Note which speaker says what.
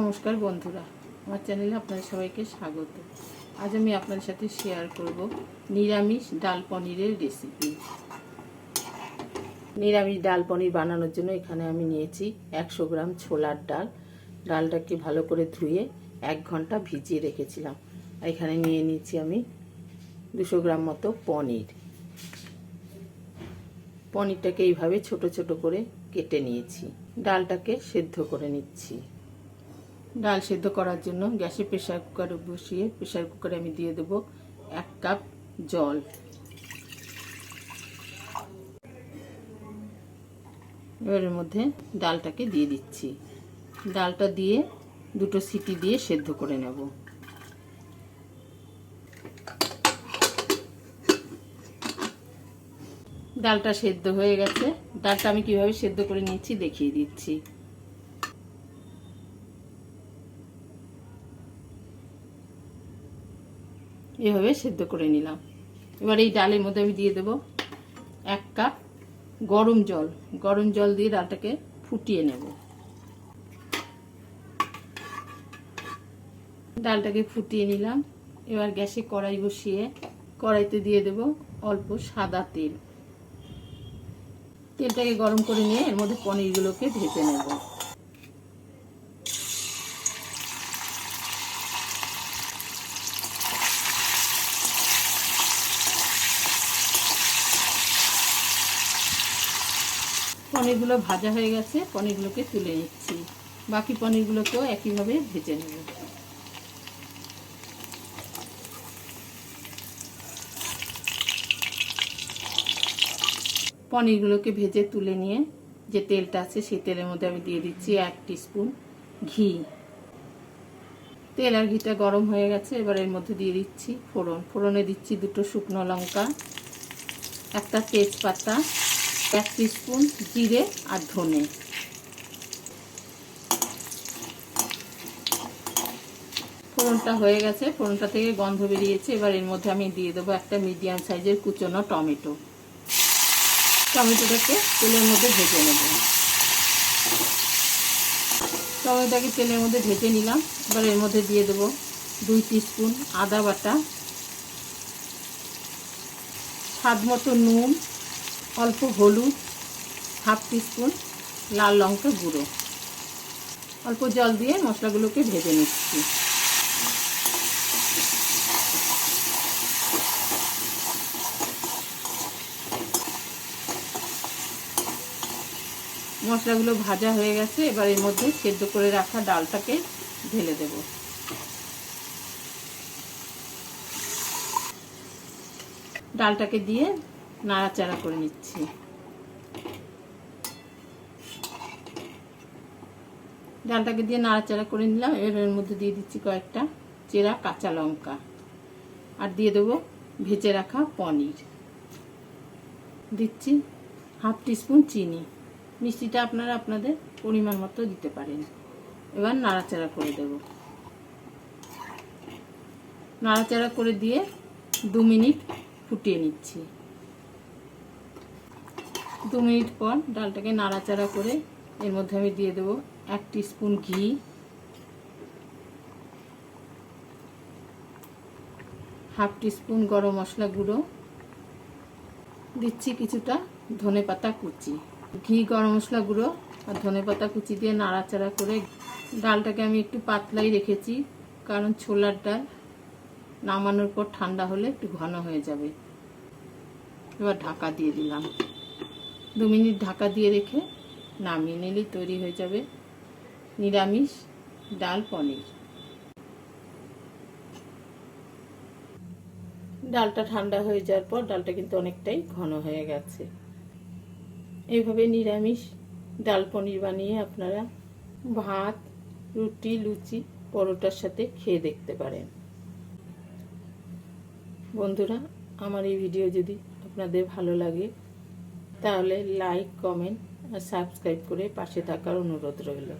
Speaker 1: নমস্কার বন্ধুরা, আমার চ্যানেলে আপনাদের সবাইকে স্বাগত। আজ আমি আপনাদের সাথে শেয়ার করব নিরামিষ ডাল পনিরের রেসিপি নিরামিষ ডাল পনির বানানোর জন্য এখানে আমি নিয়েছি একশো গ্রাম ছোলার ডাল। ডালটাকে ভালো করে ধুয়ে এক ঘণ্টা ভিজিয়ে রেখেছিলাম। এখানে নিয়ে নিয়েছি আমি দুশো গ্রাম মতো পনির। পনিরটাকে এইভাবে ছোট ছোট করে কেটে নিয়েছি। ডালটাকে সেদ্ধ করে নিচ্ছি। ডাল সেদ্ধ করার জন্য গ্যাসে প্রেশার কুকারে বসিয়ে প্রেশার কুকারে আমি দিয়ে দেবো এক কাপ জল। এর মধ্যে ডালটাকে দিয়ে দিচ্ছি। ডালটা দিয়ে দুটো সিটি দিয়ে সেদ্ধ করে নেব। ডালটা সেদ্ধ হয়ে গেছে। ডালটা আমি কীভাবে সেদ্ধ করে নিচ্ছি দেখিয়ে দিচ্ছি। এভাবে সেদ্ধ করে নিলাম। এবার এই ডালের মধ্যে আমি দিয়ে দেব এক কাপ গরম জল। গরম জল দিয়ে ডালটাকে ফুটিয়ে নেব। ডালটাকে ফুটিয়ে নিলাম। এবার গ্যাসে কড়াই বসিয়ে কড়াইতে দিয়ে দেব অল্প সাদা তেল। তেলটাকে গরম করে নিয়ে এর মধ্যে পনিরগুলোকে ভেজে নেব। পনিরগুলো ভাজা হয়ে গেছে, পনিরগুলোকে তুলে নিচ্ছি। বাকি পনিরগুলোকেও একইভাবে ভেজে নেব। পনিরগুলোকে ভেজে তুলে নিয়ে যে তেলটা আছে, সেই তেলের মধ্যে আমি দিয়ে দিচ্ছি এক স্পুন ঘি। তেল আর ঘিটা গরম হয়ে গেছে, এবার এর মধ্যে দিয়ে দিচ্ছি ফোড়ন। ফোড়নে দিচ্ছি দুটো শুকনো লঙ্কা, একটা তেজপাতা এক স্পুন জিরে আর ধনে। ফোড়নটা হয়ে গেছে, ফোড়নটা থেকে গন্ধ বেরিয়েছে। এবার এর মধ্যে আমি দিয়ে দেবো একটা মিডিয়াম সাইজের কুচনো টমেটো। টমেটোটাকে তেলের মধ্যে ভেজে নেব। টমেটোটাকে তেলের মধ্যে ভেজে নিলাম। এবার এর মধ্যে দিয়ে দেবো দুই স্পুন আদা বাটা। স্বাদ মতো নুন। অল্প হলুদ, হাফ টিস্পুন, লাল লঙ্কা গুঁড়ো। অল্প জল দিয়ে মশলাগুলোকে ভেজে নিচ্ছি। মশলাগুলো ভাজা হয়ে গেছে, এবার এর মধ্যে সেদ্ধ করে রাখা ডালটাকে ঢেলে দেব। ডালটাকে দিয়ে নাড়াচাড়া করে নিচ্ছি। ডালটাকে দিয়ে নাড়াচাড়া করে নিলাম। এর মধ্যে দিয়ে দিচ্ছি কয়েকটা চেরা কাঁচা লঙ্কা। আর দিয়ে দেবো ভেজে রাখা পনির। দিচ্ছি হাফ টিস্পুন চিনি। মিষ্টিটা আপনারা আপনাদের পরিমাণ মতো দিতে পারেন। এবার নাড়াচাড়া করে দেব। নাড়াচাড়া করে দিয়ে দু মিনিট ফুটিয়ে নিচ্ছি। দু মিনিট পর ডালটাকে নাড়াচাড়া করে এর মধ্যে আমি দিয়ে দেবো এক স্পুন ঘি। হাফ টিস্পুন গরম মশলা গুঁড়ো। দিচ্ছি কিছুটা ধনে পাতা কুচি। ঘি গরম মশলা গুঁড়ো আর ধনে পাতা কুচি দিয়ে নাড়াচাড়া করে ডালটাকে আমি একটু পাতলাই রেখেছি, কারণ ছোলার ডাল নামানোর পর ঠান্ডা হলে একটু ঘন হয়ে যাবে। এবার ঢাকা দিয়ে দিলাম। দু মিনিট ঢাকা দিয়ে রেখে নামিয়ে নিলেই তৈরি হয়ে যাবে নিরামিষ ডাল পনির। ডালটা ঠান্ডা হয়ে যাওয়ার পর ডালটা কিন্তু অনেকটাই ঘন হয়ে গেছে। এইভাবে নিরামিষ ডাল পনির বানিয়ে আপনারা ভাত, রুটি, লুচি, পরোটার সাথে খেয়ে দেখতে পারেন। বন্ধুরা, আমার এই ভিডিও যদি আপনাদের ভালো লাগে তাহলে লাইক কমেন্ট আর সাবস্ক্রাইব করে পাশে থাকার অনুরোধ রইল।